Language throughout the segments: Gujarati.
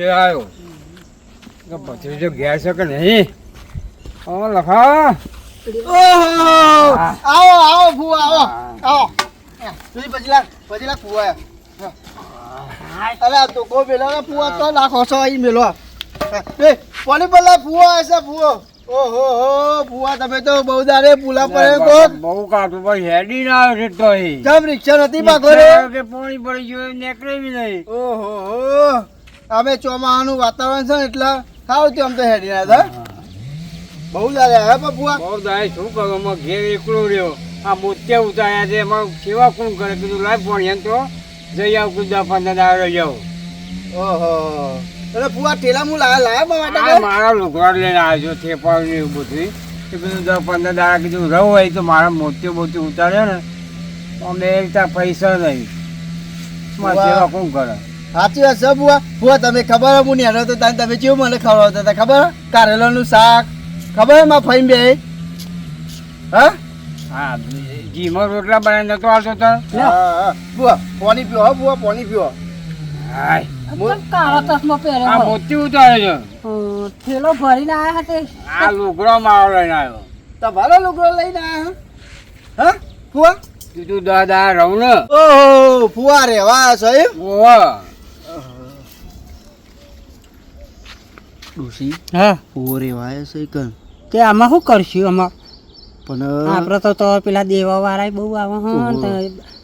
વર્ષે આવ્યો કે ભત્રીજો ગયા છે કે નહીં? ઓ લખા. ઓહો! આવો આવો ફૂ આવો. આવો. તું પછી લાગ પછી લાગ ફૂ આયા અરે આ તો કો પેલા ના તો લાખો છો અહીં મેલો. એ કોની બોલા ફૂ આવે છે ઓહો હો ફૂવા તમે તો બહુ દારે પુલા પડે કો બહુ કાઢું પણ હેડી ના આવ્યો છે તો અહીં. જમ રિક્ષા નથી પાકો રે કે પાણી પડી ગયું નીકળે બી નહીં. ઓહો હો. અમે ચોમાસાનું વાતાવરણ છે ને એટલે સારું થયું તો હેડી ના હતા બહુ દારે આવ્યા પપ્પુઆ? બહુ દાય શું કરું? અમાર ઘેર એકલો રહ્યો. આ મોતિયા ઉતાર્યા છે. એમાં સેવા કોણ કરે? કીધું લાય પણ એમ તો. જઈ આવ કીધું પંદર દાડો જાઉં ઓહો. એટલે પુઆ ઠેલા હું લાયા લાયા બાબા મારા લુગડા લઈને આવ્યો છે થેપાવ ને એવું બધું એ કીધું દસ પંદર દાડા કીધું રહું હોય તો મારા મોતિયો મોતી ઉતાર્યો ને. અમે અમે એકતા પૈસા નહીં. મારે સેવા કોણ કરે? સાચી વાત છે બુઆ. બુઆ તમે ખબર હે હું નેનો તો તાન તમે કેવું મને ખવડાવતા હતા ખબર? કારેલાનું શાક. ખબર હે માં ફઈ બે હા? હા ઘીમાં રોટલા બનાવીને નતો આવતો તો. હા બુઆ પાણી પીઓ હા બુઆ પાણી પીઓ. હાય. કાળો ચશ્મો આ પહેર્યો મોતી ઉતારે છે. થેલો ભરીને આયા હતા આ લુગડો મારો લઈને આવ્યો. તમારો લુગડો લઈને આયા હા? ફુવા કીધું દાદા રહું ને. ઓહો ફુવા રેવા છે એમ? ઓહો. ડોસી હા. ઓરે રેવાય છે કન તે આમાં શું કરશું આમાં? પણ આપણે તો તો પેલા દેવા વાળા બહુ આવે હા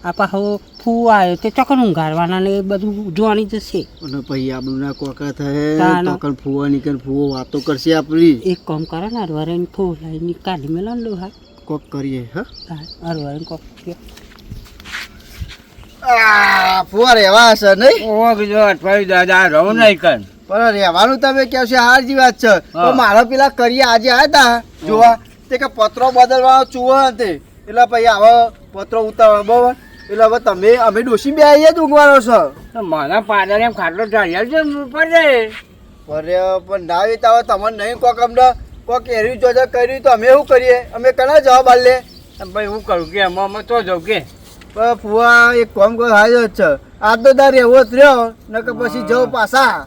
આપા પાછો ફૂ આવ્યો તે ચોકન ઊંઘાડવાના ને એ બધું જોવાની જશે. અને પછી આબુના કોકા થાય તાન. ફૂવાની ફૂવો નીકળ ફુવો વાતો કરશે આપણી એક કામ કરે ને અરવારે ફૂ લઈને કાઢી મેલો ને લોહા કોક કરીએ હા? અરવારે કોક કરીએ. ફુવા રેવા હશે નહીં? ઓગ જો અઠવાડિયું દાદા રહું નહીં કર પણ રહેવાનું તમે કહો છો હાર જી વાત છે. તો મારા પેલા કરીએ આજે આવ્યા હતા જોવા. તે કે પત્રો બદલવાનો ચૂવો તે. એટલે પછી આવો પત્રો ઉતારવાનો બરાબર? એટલે હવે તમે અમે ડોસી બે આવીએ જ ઊંઘવાનો છો. મારા પાદર એમ ખાટલો ચાલ્યા છે રે. અરે પણ ના વિતાવો તમને નહીં કોક અમને કોક એરી જોજે કર્યું તો અમે શું કરીએ? અમે કના જવાબ આલે ભાઈ હું કરું કે એમાં અમે તો જાઉં કે. ફુવા એક કોમ કરો હાજો જ છે. તો દાર એવો જ રહ્યો નકર પછી જવું પાછા.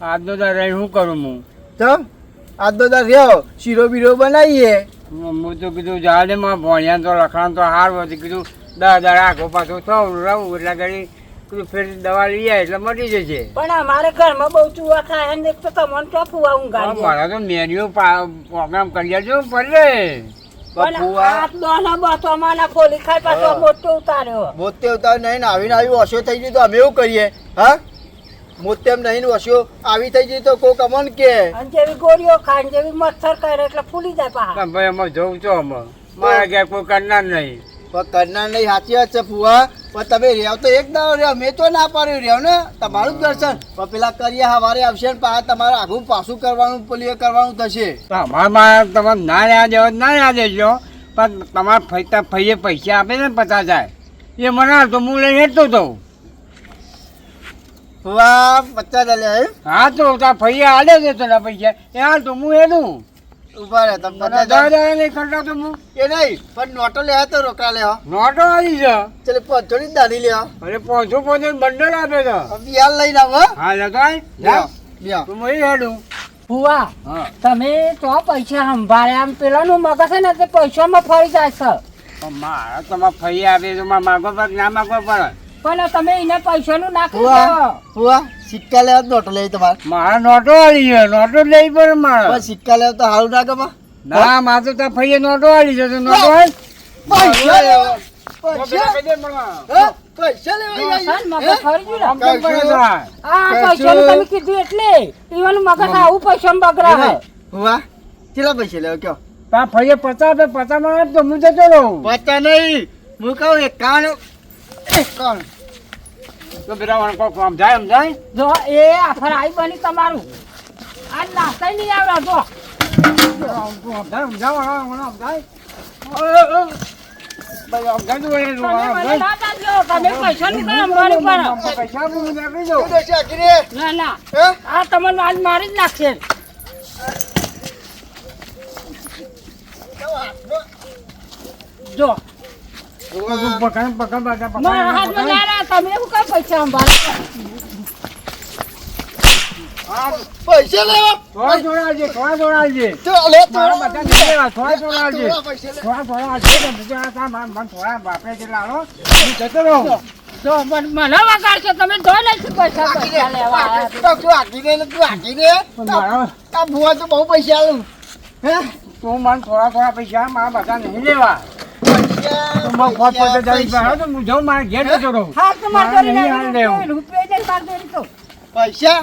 આજનો દાદા રહી શું કરું હું ચમ? આજનો દાર રહ્યો? શીરો બીરો બનાવીએ? હું તો કીધું જાડે માં ભણ્યા તો લખાણ તો હાર વધી કીધું દસ દાડા આખો પાછો થવું રહું. એટલે ઘડી કીધું ફેર દવા લઈ આવે એટલે મટી જશે પણ અમારે ઘરમાં બહુ ચૂવા ખાય અને એક તો તમને તો ફૂવા પણ ઊંઘાડી મારા તો મેન્યુ પ્રોગ્રામ કરી આવજો પડે મોતે ઉતાર નહીં આવીને આવ્યું ઓછો થઈ ગયું તો અમે એવું કરીએ હા? મોતે એમ નહીં વસ્યો આવી થઈ જઈ તો કોક અમન કે. જેવી ગોળીઓ ખાય જેવી મચ્છર કરે એટલે ફૂલી જાય પાછા. ભાઈ અમે જોઉં છો અમે. મારા ગયા કોઈ કરનાર નહીં. પણ કરનાર નહીં સાચી વાત છે ફુવા. પણ તમે રહ્યા તો એક દાડો રેવ મેં તો ના પાડ્યું રેવ ને. તમારું જ દર્શન. પણ પેલા કરીએ સવારે આવશે ને પાછા તમારે આગું પાછું કરવાનું પેલું કરવાનું થશે. તો અમારા તમે ના યાદ દેવો ના યાદ દેજો પણ તમારા ફૈતા ફઈએ પૈસા આપે ને પચાસ હજાર. એ મને તો હું લઈને હેઠતો તો ફુવા પચાસ હજાર હા? તો તાર ફઈએ આડે છે તને પૈસા. એ હાલ તો હું ઊભા રહે તમે પચાસ હજાર. નહીં કરતા તો હું. એ નહીં પણ નોટો લેવા તો રોકા લેવા નોટો આવી છે. ચાલે પંચોળી દાડી લેવા અરે પાંચસો પાંચસો બંડલ આપે તો બિહાર લઈને આવો હા. હા. લ્યો, જા. તો હેડું. ફુવા તમે તો પૈસા સંભાળ્યા આમ પેલાનું મગજ છે ને તે પૈસામાં ફરી જાય છે. પણ મારા તમારે ફરી આવે તો મારે માગવા પડે ના માગવા પડે? પણ તમે એને પૈસાનું નાખી ફુવા સિક્કા લેવા તો નોટો લઈ તમારે. મારા નોટો આવી છે. નોટો લઈ પણ પડે મારે. સિક્કા લેવા તો સારું ના ગમે. ના મારે તો ત્યાં ફઈએ નોટો આવી છે. તો નોટો આવી પૈસા લેવા. પૈસા? પૈસા. ગયું તમે કીધું એટલે. ઈવન મગજ આવું પૈસામાં બગડા હુવા. કેટલા પૈસા લેવા કયો? તાર ફઈએ પચાસ પચાસમાં તો હું જતો રહું. પતા નહીં. હું કહું એક કાન તો બેટા મને કોઈ કામ જાય એમ જાય? જો એ આફર આઈ બની તમારું. આ નાસ્તા નહીં આવડે તો વળી તમે મને જાય. ના ચાલજો તમે પૈસાનું કામ મારી પર. પૈસા આપું હું નાખી દઉં. શું દેશે આખી ના ના. આ તમને આજ મારી જ નાખશે. જો. પકડ, પકડ, પકડ, પકડ, પકડ, મારા હાથમાં પકડ. ના ના તમે એવું કઈ પૈસા લેવા? થોડા થોડા આવજે, થોડા થોડા તો લે મારા બધા નહીં લેવા, થોડા થોડા થોડા પૈસા થોડા થોડા આવજે, તો બીજા મારા થોડા બાપે જેટલા આલો, હું જતો રહું. જો મને તમે જો લઈશું પૈસા પૈસા લેવા તો તું આખી દે તું આખી દે. આ ભુવા તો બહુ પૈસા આલું. હે? તું મને થોડા થોડા પૈસા મારા બધા નહીં લેવા. પૈસા,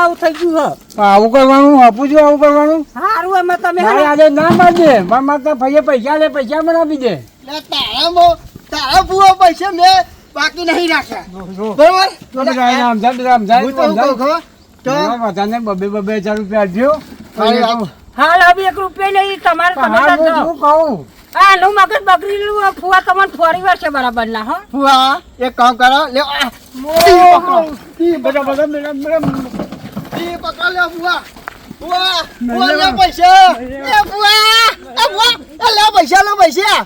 આવું થઈ ગયું હે. આવું કરવાનું આપું છું આવું કરવાનું? હારું એમાં તમે આજે ના મારજે મારા માતા ભાઈએ પૈસા લે પૈસા મને આપી દે. લે તારા તારા ભુવા પૈસા મેં બાકી નહીં રાખ્યા બરોબર? બબે બબે હજાર રૂપિયા આપજો. હાલ હવે એક રૂપિયા નહીં તમારે તમે હા, કહું? આ નું મગજ બગડેલું ફુવા તમને ફરી વળશે બરાબર ના હો. ફુવા એક કામ કરો લે મેરા- મેરા- પકડ લે લે પૈસા. એ લે પૈસા લે પૈસા.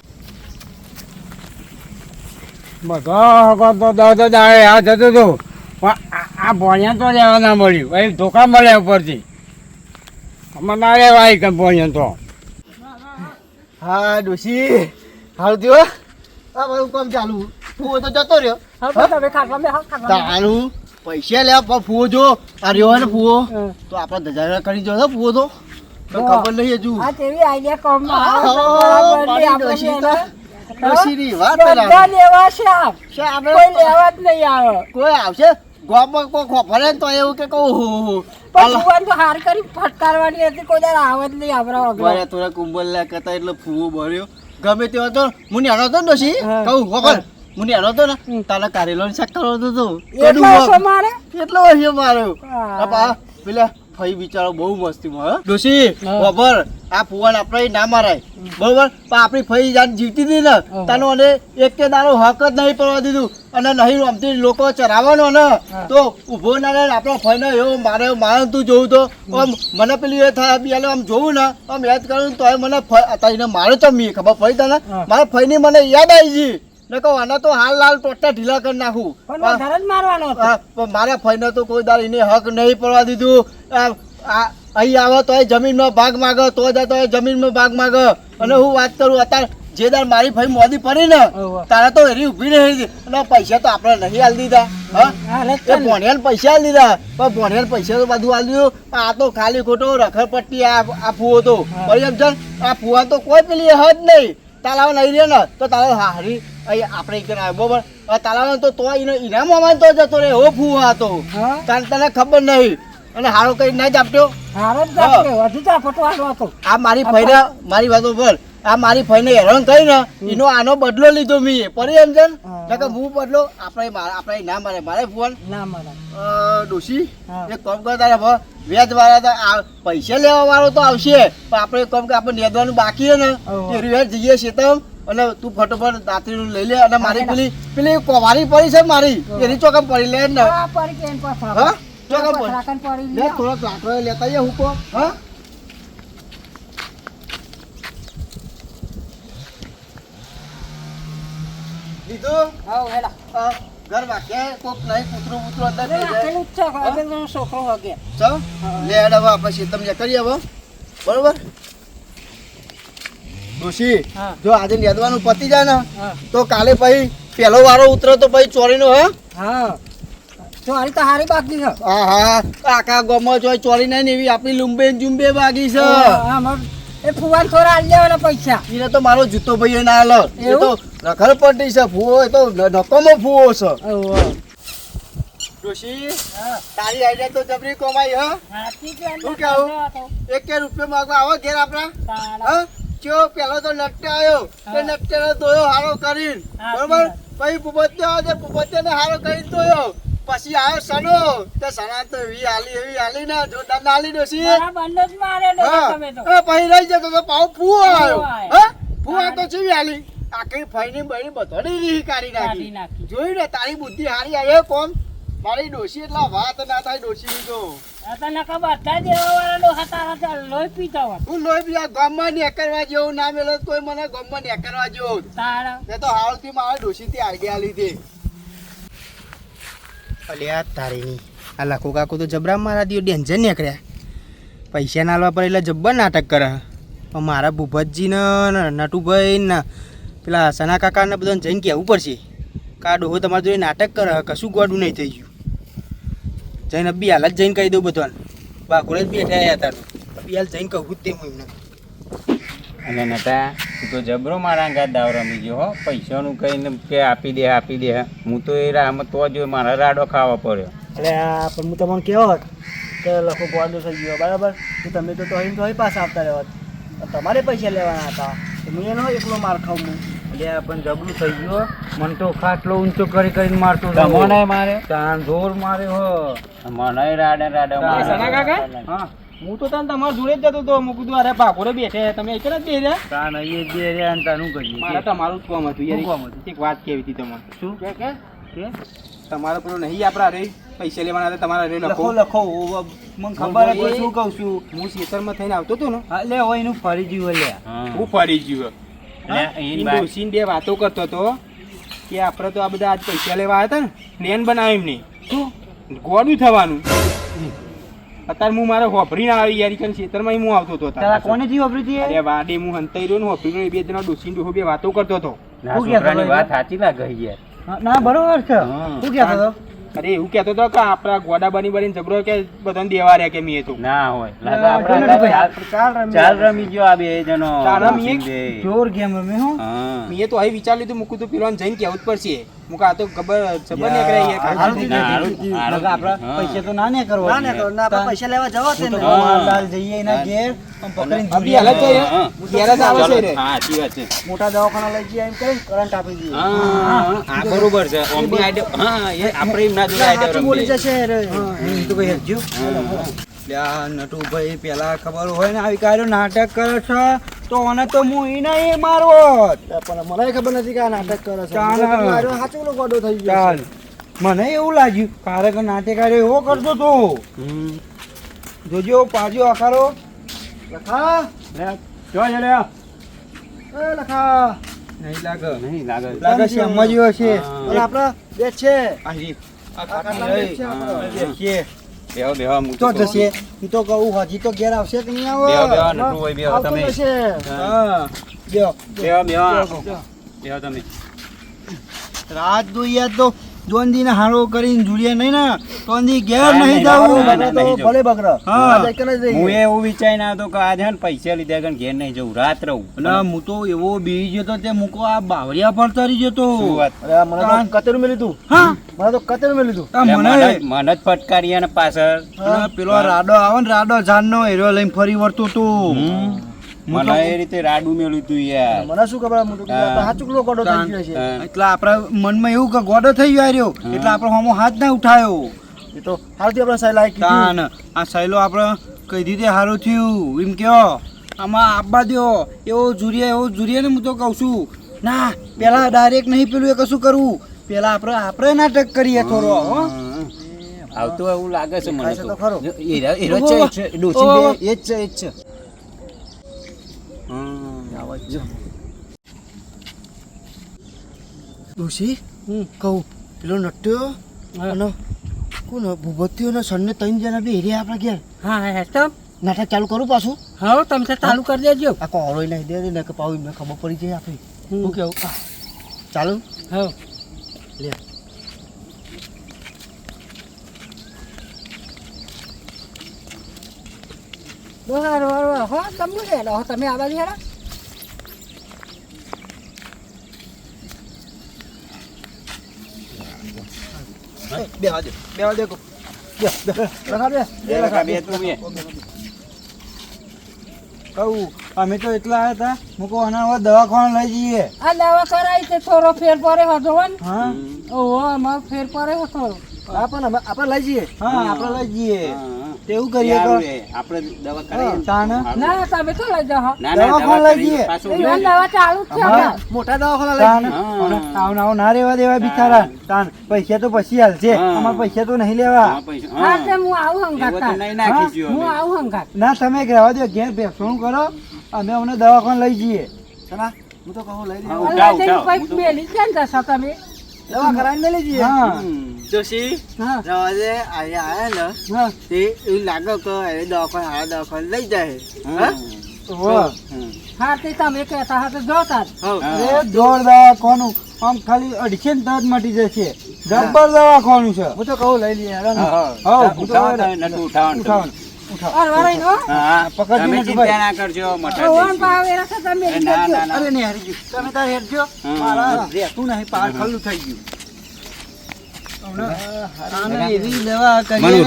બધા તો દાડે આ જતો હતો પણ આ- આ ભણ્યા તો લેવા ના મળ્યું. એ ધોકા મળ્યા ઉપરથી. અમારે વાય લેવા કે ભણ્યા તો. હા ડોશી. હાલ થયો આ મારું કામ ચાલુ. ફૂવો તો જતો રહ્યો. તારું પૈસા લેવા પણ ફૂવો જો. આ રહ્યો ને ફૂવો. તો આપણે ધજારા કરી જો ફૂવો તો. ખબર નહીં હજુ. આ તેવી આઈડિયા મારી નહીં, આપણે ડોશી ની વાત લેવા. છે કોઈ લેવા જ નહીં આવે. કોઈ આવશે? ગામમાં કો ખોફરે તો એવું કે કહું હો હો પણ તો હાર કરી ફટકારવાની હતી કોઈ દાડો આવે જ નહીં આપણા વગર. થોડા કુંબલ લે કરતા એટલે ફૂવો ભર્યો ગમે તે હતો મુની હરો હતો ને ડોશી કહું ખબર મુની હરો તો ને. હમ. કારેલો ને શાક કરવાનો હતો એટલો ઓછો મારે? કેટલો હશે મારો. પેલા ફઈ બિચારો બહુ મસ્તી માં ડોશી. ખબર આ ફુવાન આપણે ના મારાય. બરોબર? પણ આપણી ફઈ જાન જીવતી હતી ને. તાનો અને એક કે દારો હક જ નહીં પડવા દીધું. અને નહીં આમથી લોકો ચરાવવાનો ને તો ઊભો ના રહે આપણો ફઈને એવો મારે મારે તું જોવું તો. આમ મને પેલું એ થાય બી આમ જોવું ને આમ યાદ કરું તો મને તઈને મારે તો મી ખબર પડી તને. મારા ફઈની મને યાદ આવી ગઈ. ને કહું આના તો હાલ લાલ ટોટા ઢીલા કરી નાખું. પણ વધારે જ મારવાનો હતો. મારા ફઈને તો કોઈ દાળ એને હક નહીં પડવા દીધું. આ- અહીં આવે તોય જમીનમાં ભાગ માગે તો જાય તોય જમીનમાં ભાગ માગે. અને હું વાત કરું અત્યારે જે દાર મારી ફઈ મોદી પડી ને તારે તો એરી ઊભી રહી. અને પૈસા તો આપણે નહીં હાલ દીધા હા? પૈસા હાલ દીધા. પણ ભણ્યાને પૈસા તો બધું હાલ દીધું. આ તો ખાલી ખોટો રખડપટ્ટી આ આ ફૂવો તો? આ ફુવા તો કોઈ પેલી હદ નહીં. તાલાવ નહીં રહે ને તો તાલાવ હારી અહીં આપણે એક જણ આવ્યો બરોબર તાલાવ તો તો એનો ઇનામ અમાન તો જતો રહે હો ફૂવો હતો કારણ તને ખબર નહીં. અને હારો કઈ ના જ આપજો. હારો જ વધુ જાપટવાનો હતો. આ મારી ફૈરા મારી વાતો પર. આ મારી ફઈને હેરાન થઈ ને એનો આનો બદલો લીધો મી પરી ને? કે હું બદલો આપણે આપણે ના મારે. મારે ફોન. ના મારે. ડોશી એક કામ કર તારે વેજ વાળા તો આ પૈસા લેવા વાળો તો આવશે. પણ આપણે કામ કે આપણે નેદવાનું બાકી છે ને. એ વ્યાજ જઈએ શેતમ. અને તું ફટોફટ દાંતરીનું લઈ લે અને મારી પેલી પેલી કોવારી પડી છે મારી. એની ચોકમ પડી લે ને. હા ચોકમ પડી. લે થોડોક લાકડો લેતા હું હુકો. હા? ઘર કોક નહીં કૂતરું કૂતરું અંદર જાય. છોકરો વગે. ચો? લે હેડ તમને બરોબર? ડોશી જો આજે નેદવાનું પતી જાય ને તો કાલે પછી પેલો વારો ઉતરો તો પછી ચોરીનો હે? હા. ચોરી તો હારી બાકી છે. હા હા. આખા ગામમાં ચોરી નહીં ને એવી આપણી લુંબે જુંબે બાકી છે. હા, એ ફુવાન થોડા આલ લેવાના પૈસા. એને તો મારો જૂતો ભાઈ ના આલો. એ તો રખડ પડી છે ફુવો એ તો નકોમો ફુવો છે. તારી આઈડિયા તો જબરી કમાઈ હા? શું કેવું એક કે રૂપિયો માંગવા આવો ઘેર આપણા. હા? ચો પેલો તો નટ્ટે આવ્યો તે. નટ્ટે નો દોયો હારો કરીને. બરોબર? પછી પુબત્યો આવે છે પુબત્યો ને હારો કરીને દોયો. પછી આવ્યો સનો તે સના તો એવી આલી એવી આલી ને જોરદાર ડોશી મારા બંને જ તમે તો. પછી રહી જતો તો પાવ ફૂ આવ્યો. હા? ફૂવા તો ચીવી આલી? આખી ફઈની બઈની બધાની રીહ કાઢી નાખી. જોયું ને તારી બુદ્ધિ હારી આવ્યો કોમ મારી ડોશી એટલા વાત ના થાય ડોશી તો. બધા. હું લોહી બીજા ગામમાં નેકરવા જેવું ના મેલો કોઈ મને ગામમાં નેકરવા જેવું. એ તો હાલથી મારા ડોશીથી આઈડિયા લીધી. અલ્યા તારીની આ લખો કાકો તો જબરા મારા દિયો ડેન્જર નીકળ્યા. પૈસા ના લવા પર એટલે જબ્બર નાટક કરે. પણ મારા ભૂપતજીને નટુભાઈ ને, પેલા સના કાકાને બધાને જઈને કહેવું પડશે કે ડોહો તમારી જોડે નાટક કરે, કશું ગોડું નહીં થઈ ગયું. જઈને અબી હાલ જ જઈને કહી દઉં બધાને. બાકોડે જ બેઠા હતા અબી હાલ જઈને કહું જ તે હું એમને. અને નતા તું જબરો મારા અંગાત દાવ રમી ગયો હો. પૈસાનું કહીને કે આપી દે આપી દે. હું તો એ રાહમાં તો જ મારા રાડો ખાવા પડ્યો. એટલે પણ હું તમને કહેવો કે લખો ગોડો થઈ ગયો બરાબર? તો તમે તો તોહીને તોય પાછા આવતા રહેવા તમારે પૈસા લેવાના હતા. તો હું એનો એકલો માર ખાઉં હું એટલે પણ જબરું થઈ ગયો મને તો ખાટલો ઊંચો કરી કરીને મારતો મને મારે? તાન જોર માર્યો હો. મને રાડે રાડે કાકા? હા. હું તો તને તમારા જોડે જ જતો હતો હું કીધું અરે ભાગોરે બેઠે તમે એક જ બે રહ્યા? તાન અહીં બે રહ્યા અને તાનું કરીએ મારે તમારું જ કામ હતું યાર. કામ હતું? એક વાત કેવી હતી તમારે? શું? કે કે? કે? તમારો પેલો નહીં આપણા રે પૈસા લેવાના હતા તમારા રે લખો. લખો મને ખબર હું શું કહું છું? હું શેતરમાં થઈને આવતો હતો ને. એટલે હોય એનું ફરી જીવ લે. હું. ફરી જીવ ડોસીને બે વાતો કરતો હતો કે આપણે તો આ બધા આજ પૈસા લેવા આવ્યા હતા ને. પ્લેન બનાવ્યું એમને. શું? ગોડું થવાનું. અત્યારે હું મારે હોફરી ના આવી યાર કારણ ખેતરમાં હું આવતો હતો તારા. કોને થી વાપરી હતી અરે વાડે હું હંતાઈ રહ્યો ને હોફરી રહ્યો, બે જણા ડોસીને ડોહો બે વાતો કરતો હતો. ના, છોકરાની વાત સાચી લાગે યાર. ના બરોબર છે. શું કહેતો હતો? અરે એવું કહેતો હતો કે આપણા ગોડા બની બની જબરો કે બધાને દેવા રહ્યા કે મેં તો. ના હોય. ચાલ- ચાલ રમી ગયો આ બે જણો. ચાલ રમી જોર ગેમ રમે હું. હા. મેં તો અહીં વિચાર લીધું મૂકું તો પેલો જઈને કેવું જ પડશે. મૂકા તો ખબર ખબર નહીં કરે યાર હારું કાકા. થઈ ના, જાય. હારું- હારું. આપણા હા. પૈસા તો ના ને કરવા ના, ના કરો, ના, આપણે પૈસા લેવા જવા હું તો જઈએ એના ઘેર. પકડીને અભી હાલ જ ઘેર જ આવે છે રે. હા, સાચી વાત છે. મોટા દવાખાના લઈ જઈએ એમ કરીને કરંટ આપી દઈએ. હા, આ બરોબર છે. ઓમની આઈડિયા- હા, એ આપણે એમના જોડે આઈડિયા બોલી જશે રે એમ તો હજુ નટુભાઈ પેલા ખબર હોય ને આવી કાર્યો નાટક કરે છે. તો મને તો હું ઈને એ મારવો પણ મને ખબર નથી કે આ નાટક કરે છે મારો સાચું પેલો ગોડો થઈ ગયો ચાલ મને એવું લાગ્યું કારણ કે આર્યો એવો કરતો તો જોજો પાજો આખારો લખા લે, જો છે લે. એ લખા નહીં લાગે નહીં લાગે. લાગે છે સમજ્યો છે. અને આપણે બે છે આ રીત. આ કાકા છે આપણો. બે બેસીએ. બેહો, બેહો, હું તો જશે. હું તો કહું હજી તો ઘેર આવશે કે નહીં આવે? બેહો, બેહો, નટુ હોય, બેહો તમે. હા. બેહો. બેહો, બેહો. બેહો તમે. રાત જોઈએ તો જોનદી ને હારો કરીને જુડીએ નહીં ના તો અંદી ઘેર નહીં જવું. ભલે બગડો. હા. એવું વિચારી ના હતો કે આજે ને પૈસા લીધા કે ઘેર નહીં જવું રાત રહું. અને હું. તો એવો બીજી જતો તે મૂકો આ બાવળિયા પર તરી જતો. મને તો કતર મેં લીધું. હા? મને તો કતર મેં લીધું મને મને જ- ફટકારી અને પાછળ. પેલો રાડો આવે ને રાડો જાનનો હીરો લઈને ફરી વળતો તો. મને એ રીતે રાડું મેળ્યું તું યાર. મને શું ખબર હું તો કીધું? સાચું પેલો ગોડો થઈ ગયો છે. એટલે આપણા મનમાં એવું કે ગોડો થઈ ગયો રહ્યો એટલે આપણે હોમો હાથ ના ઉઠાયો. એ તો હાલથી આપણે સહેલાઈ કીધું. આ સહેલો આપણે કહી દીધે સારું થયું. એમ કયો આમાં આપવા દો એવો જુરિયા એવો જુરિયા ને હું તો કહું છું. ના પેલા ડાયરેક્ટ નહીં પેલું એ કશું કરવું. પેલા આપણે આપણે નાટક કરીએ થોડો હો. આવતું એવું લાગે છે મને તો ખરો. એ એ જ છે. એ જ. છે હમ. કહું પેલો નટ્યો અને કોણ ભૂપતિઓ ને સનને ત્રણ જણા બી એરિયા આપણા ઘેર. હા હા તો નાટક ચાલુ કરું પાછું? હા તમે ચાલુ કરી દેજો. આ કોરો નહીં દે ને કે પાઉં મેં ખબર પડી જાય આપણી. હું કેવું? ચાલુ? હા. લે. બરાબર હો હો તમે આવા હેડો બે હાજર. બે હાજર બે બે લખા બે બે લખા, બે તું બે. કહું અમે તો એટલા હતા હું કહું આના હવે દવાખાને લઈ જઈએ. આ દવા કરાય છે થોડો ફેર પડે હતો ને. હા. ઓહો અમારો ફેર પડે હતો હા પણ આપણે લઈ જઈએ. હા. આપણે લઈ જઈએ. હા. તેવું કરીએ તો? આપણે દવા કરીએ ને. તાને? ના તમે તો લઈ જાઓ ના, ના, દવા લઈ. જઈએ. પાછું દવા ચાલુ છે. મોટા દવાખાના લઈ આવ ના ના રેવા દેવા બિચારા. તાન પૈસા તો પછી હાલશે. અમાર પૈસા તો નહીં લેવા. હા, પૈસા. હા. હા. તે હું આવું એવો હંગાત તો નહીં નાખીશું હું? આવું હંગાત. ના તમે રહેવા દો ઘેર બેસવાનું કરો. અમે અમને દવાખાને લઈ જઈએ. સના હું તો કહું લઈ જઈએ ઉઠાવ, ઉઠાવ. મેલી કેમ જશો તમે? દવા કરાવીને લઈ જઈએ? હા. જોશી? હા. રવા આયા ને તે એવું લાગે કે એ દવાખાને હારા દવાખાને લઈ જાય. હા. હા? હા. તે તમે કહેતા હતા જોતા. જોર દવાખાનું આમ ખાલી મટી જશે જબ્બર દવાખાનું છે. હું તો કહું લઈ લઈએ તાર હેઠજો. મારા રહેતું નહીં પાર ખલ્લું થઈ ગયું. એવી દવા કરીએ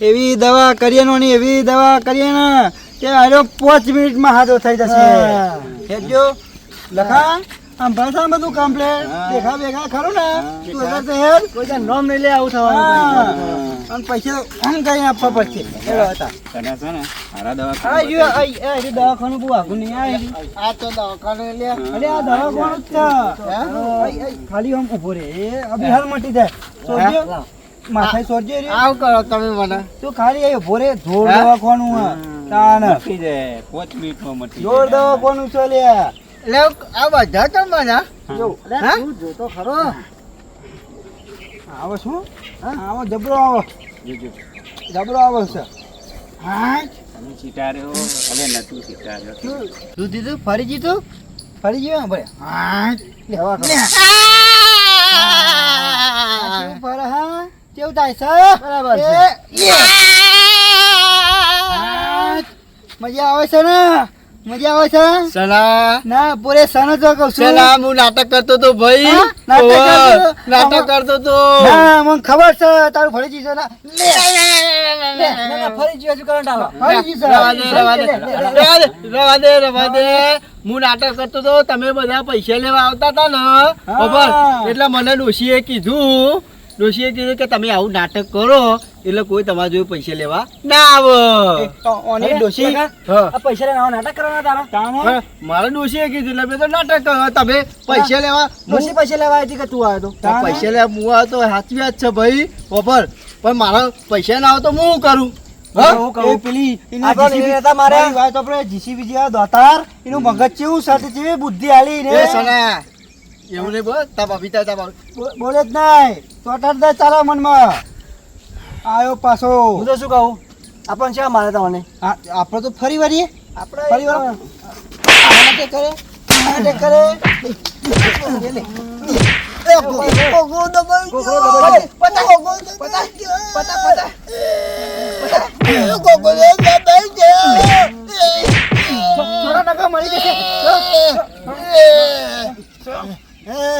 એવી દવા કરીએ નો એવી દવા કરીએ ને કે આરો પાંચ મિનિટમાં હાજો થઈ જશે. લખા. આમ ભાષા બધું કમ્પ્લેટ દેખા બેખા ખરું ને? તું અગર તો કોઈ નોમ નહીં લે આવું થવાનું અને પૈસા આમ કઈ આપવા પડશે? એવા હતા. તને છે ને હારા દવા આ જો આ આ જે દવાખાનું બહુ આગું નહીં આ આ તો દવાખાને લે. અરે આ દવાખાનું જ છે. આઈ, આઈ, ખાલી આમ ઊભો રે. એ અભી હાલ મટી જાય. માથે સોજે રે આવું કરો તમે મને. તું ખાલી અહીં ઊભો રે. જોર હા? દવાખાનું હે. તાન મટી જાય. પાંચ મિનિટમાં મટી જોર દવાખાનું છે લે એટલે આ બધા તો મને જો? તું જોતો ખરો. આવો શું? હા. આવો જબરો આવો. જબરો આવો છે. હા તમે ચીટાર્યો અરે નતું ચીટાર્યો તું દીધું ફરી જીતું? ફરી ગયો ભાઈ હા. લેવા કરો કેવું હા. કેવું થાય છે? બરાબર છે. મજા આવે છે ને? મજા આવે છે? સલા ના પૂરે સન જ કહું છું. સલા હું નાટક કરતો તો ભાઈ. નાટક કરતો? તો? ના મને ખબર છે તારું ફરી જીશે ના. લે. ના, ફરી જીવે કરંટ આવે. ફરી જીશે રવા દે, રવા દે, લે, લે, લે. રવા દે, રવા દે, રવા દે. હું. નાટક કરતો તો તમે બધા પૈસા લેવા આવતા હતા ને? ખબર? એટલે મને ડોશીએ કીધું ડોશીએ કીધું કે તમે આવું નાટક કરો. એટલે કોઈ તમારા જોડે પૈસા લેવા ના આવે. ડોશી પૈસા લેવા નાટક કરવાના તારા? કામ મારા ડોશીએ કીધું એટલે તો નાટક કરવા તમે પૈસા લેવા ડોશી પૈસા લેવા આવી કે તું આવ્યો તો? પૈસા લેવા હું આવ્યો તો સાચી વાત છે ભાઈ ખબર પણ મારા પૈસા ના આવે તો હું કરું? બુદ્ધિ એવું નહીં બોલ જ નહીં. ચોટાડ દે ચાલો મનમાં. આયો પાછો હું તો શું કહું આપણને શા મારે તમને આપણે તો ફરી વળીએ આપણે ફરી વાર આનાટે કરે માટે કરે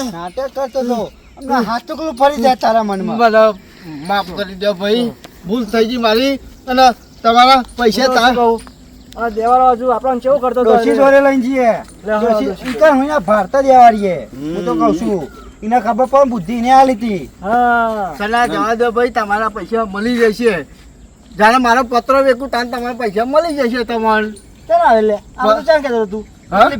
નાટક કરતો તો હમણાં હાથ ટુકડું ફરી જાય તારા મનમાં મને માફ કરી દો ભાઈ ભૂલ થઈ ગઈ મારી અને તમારા પૈસા તા આ દેવાળો હજુ આપણને કેવું કરતો દોશી લઈ જોડે લઈને જઈએ. દોશી ઈ કાંઈ હું અહીંયા ભારત દેવાળીએ. હું તો કહું છું એને ખબર પણ બુદ્ધિ ને આલી હતી સલાહ જવા દો ભાઈ તમારા પૈસા મળી જશે. જ્યારે મારો પત્ર વેકું તાન તમારા પૈસા મળી જશે તમને. ચાલ આવે લે? આ તો ચાલ કે તું.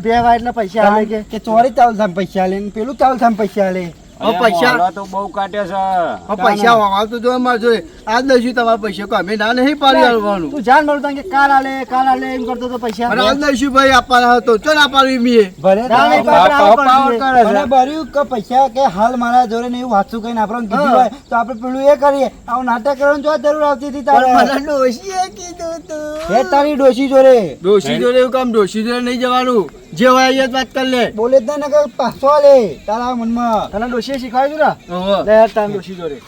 બે વાર એટલે પૈસા આવે કે? ચોરી ચાલ થામ પૈસા આલે પેલું ચાલ થામ પૈસા આલે. પૈસા તો બહુ કાઢ્યો છે. પૈસા વાવતું જો મારે જોઈએ. આજ દઈશું તમારા પૈસા? અમે ના નહીં પાડી આવવાનું. તું જાણ મળું કે કાલ આલે કાલ આલે એમ કરતો તો પૈસા આજ દઈશું ભાઈ આપવાના હતો? ચો ના પાડવી મીએ. ભલે ના, તારે પાવ- આપણે આવું પાવ કરશું. કરે છે. મને બર્યું કે પૈસા કે હાલ મારા જોડે ને એવું વાંચું કઈ આપણને કીધું હોય તો આપણે પેલું એ કરીએ. આવું નાટક કરવાની જો જરૂર આવતી હતી તારે. મને ડોશીએ કીધું તું. હે તારી ડોશી જોડે. ડોશી જોડે એવું કામ? ડોશી જોડે નહીં જવાનું. જે હોય એ જ વાત કરી લે. બોલે જ ને કે પાછો લે તારા મનમાં. તને ડોશીએ શીખવાડ્યું ને? લે તારા ડોશી જોડે.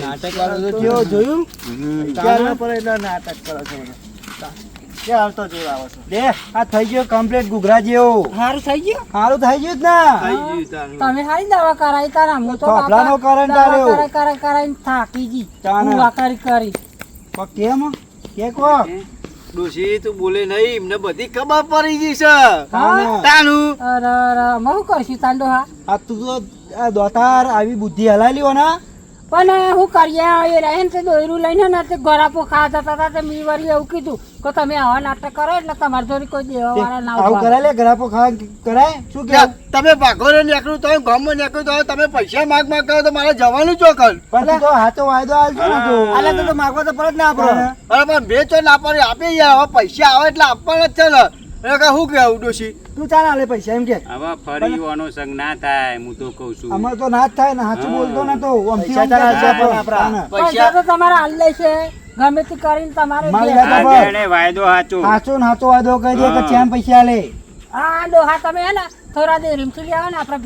નાટક કેવો જોયું? ક્યારે? પર એટલે નાટક કરો છો બધું. આવતો જોર આવો છો. દે આ થઈ ગયો કમ્પ્લીટ ગુગરા જેવો. સારું થઈ ગયું? સારું થઈ ગયું જ ના? થઈ ગયું તારું. તમે દવા કરાવી તારા હું તો કરંટ. કરાઈ કરાઈ થાકી ગઈ. ચાના. હું વાકારી કરી. કો કેમ? કે કો ડોશી તું બોલે નહીં એમને બધી ખબર પડી ગઈ છે. તાનું? અરે અરે અમે કરશું તાંડો હા આ તું તો આ દોતાર આવી બુદ્ધિ હલાવી લ્યો ના. પણ હું કરીએ એ રહે ને તે દોયરું લઈને ને તે ગોરાપો ખાવા જતા હતા તે મી વળી એવું કીધું કે તમે આવા નાટક કરો એટલે તમારે જોડે કોઈ દેવા વાળા ના આવું. કરાય લે ઘરાપો ખાવા કરાય? શું કે તમે ભાગોરે નીકળ્યું તો ગામમાં નીકળ્યું તો તમે પૈસા માગ માગ કરો તો મારે જવાનું ચોકલ પણ તું તો હાથો વાયદો આલજો ને તું. આલા તો તો માગવા તો પરત ના આપો અરે પણ બે ચો ના પડે આપે યાર હવે પૈસા આવે એટલે આપવાના જ છે ને. કે શું કહેવું ડોશી તું ચાલ આલે પૈસા એમ કે હવે ફરી વાનો સંગ ના થાય હું તો કઉ છું અમાર તો ના થાય ને સાચું હા. બોલતો ને તો પૈસા આમ તારા કહેતા છે પણ હોય. આપણા. ના, ના. પૈસા તો તમારે હાલ લે છે ગમે તે કરીને તમારે મારી જે- વાત- આ જેણે વાયદો સાચો સાચો ને સાચો વાયદો કરી દે કે. ચેમ પૈસા આલે આ ડોહા તમે હે ને થોડા દે રીમથી લે આવે ને આપણે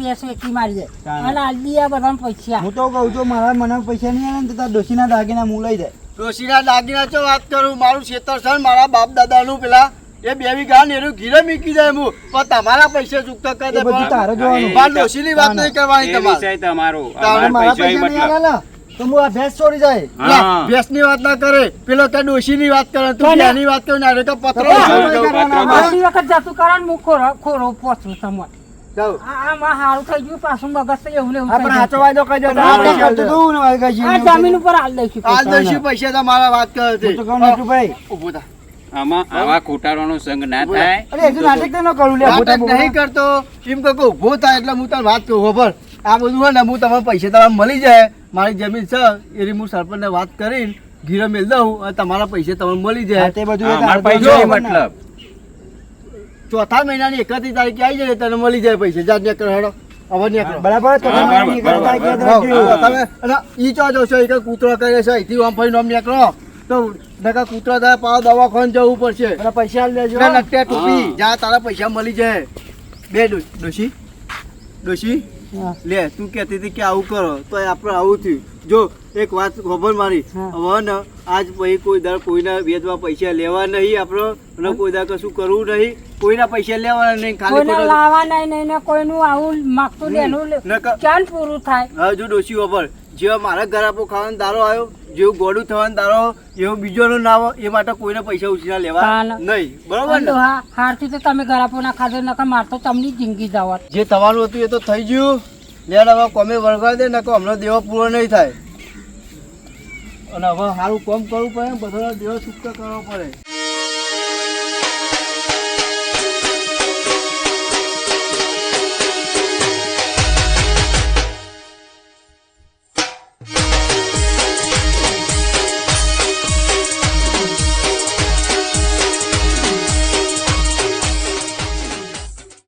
મારી જાય અને દઈએ બધાને પૈસા હું તો કહું છું મારા મને પૈસા નહીં આવે ને તો તારા ડોશીના દાગીના હું લઈ જાય ડોશીના દાગીના ચો વાત કરું મારું ખેતર છે મારા બાપ દાદાનું પેલા એ બે ગાન એનું ઘીરે મીકી જાય હું પણ તમારા પૈસા ચૂકતા કરી દે બધું તારે જોવાનું. બાર ડોશીની વાત નહીં કરવાની તમારે. વિષય તમારો. અમારા મારા પૈસા મતલબ. તો હું આ ભેંસ છોડી જાય. ભેંસની વાત ના કરે. પેલો કે ડોશી ની વાત કરે તું એની વાત કરે ને અરે તો પત્રો અમારે. વખત જતું કારણ હું ખોરો ખોરો આ છીએ. જમીન ઉપર હાલ દઈશું પૈસા તમારા વાત કરે છે. હું? તો કહું નટુભાઈ. ઊભો થા. આમાં આવા ખોટારોનો સંગ ના થાય. અરે હજુ નાટક તો ન કરું લે નાટક નહીં કરતો. એમ કહું કે થાય એટલે હું તને વાત કહું ખબર? આ બધું હોય ને હું તમને પૈસા તમારે મળી જાય. મારી જમીન છે એની હું સરપંચને વાત કરીને ઘીરે મેળ દઉં અને તમારા પૈસા તમને મળી જાય. તે બધું. મતલબ. ચોથા મહિનાની એકત્રીસ તારીખે આવી જાય તને મળી જાય પૈસા. જાત નીકળો હેડો. બરાબર? તમે ઈ ચો જોશો એક કૂતરો કરે છે અહીંથી આમ ફરીને આમ નીકળો. તો નકા કૂતરા થાય પાવ દવાખાને જવું પડશે. અને પૈસા લેજો. નકટે ટોપી. જા તારા પૈસા મળી જાય. બે ડોશી. ડોશી લે તું કહેતી હતી કે આવું કરો. તો આપણે આવું થયું. જો એક વાત ખબર મારી. હવે ને આજ પછી કોઈ દર કોઈના વેદવા પૈસા લેવા નહીં આપણો. અને કોઈ દર કશું કરવું નહીં. કોઈના પૈસા લેવાના નહીં ખાલી ખોટો- નહીં નહીં ને કોઈનું આવું માગતું લેનું ક્યાં પૂરું થાય? હજુ જો ડોશી ખબર જેવા મારા ઘર આપો ખાવાનો દારો આવ્યો જેવું ગોળું થવાનું તારો એવો બીજોનો ના એ માટે કોઈને પૈસા ઉછીના લેવા. નહીં. બરોબર ને? હા હારથી તો તમે ગરાપો ના ખાધો નકર માર તો તમને જિંદગી જવા જે થવાનું હતું એ તો થઈ ગયું. લેડ હવે કોમે વળગાડી દે નકો હમણાં દેવો પૂરો નહીં થાય. અને હવે સારું કોમ કરવું પડે બધો દેવો છૂટકો કરવો પડે.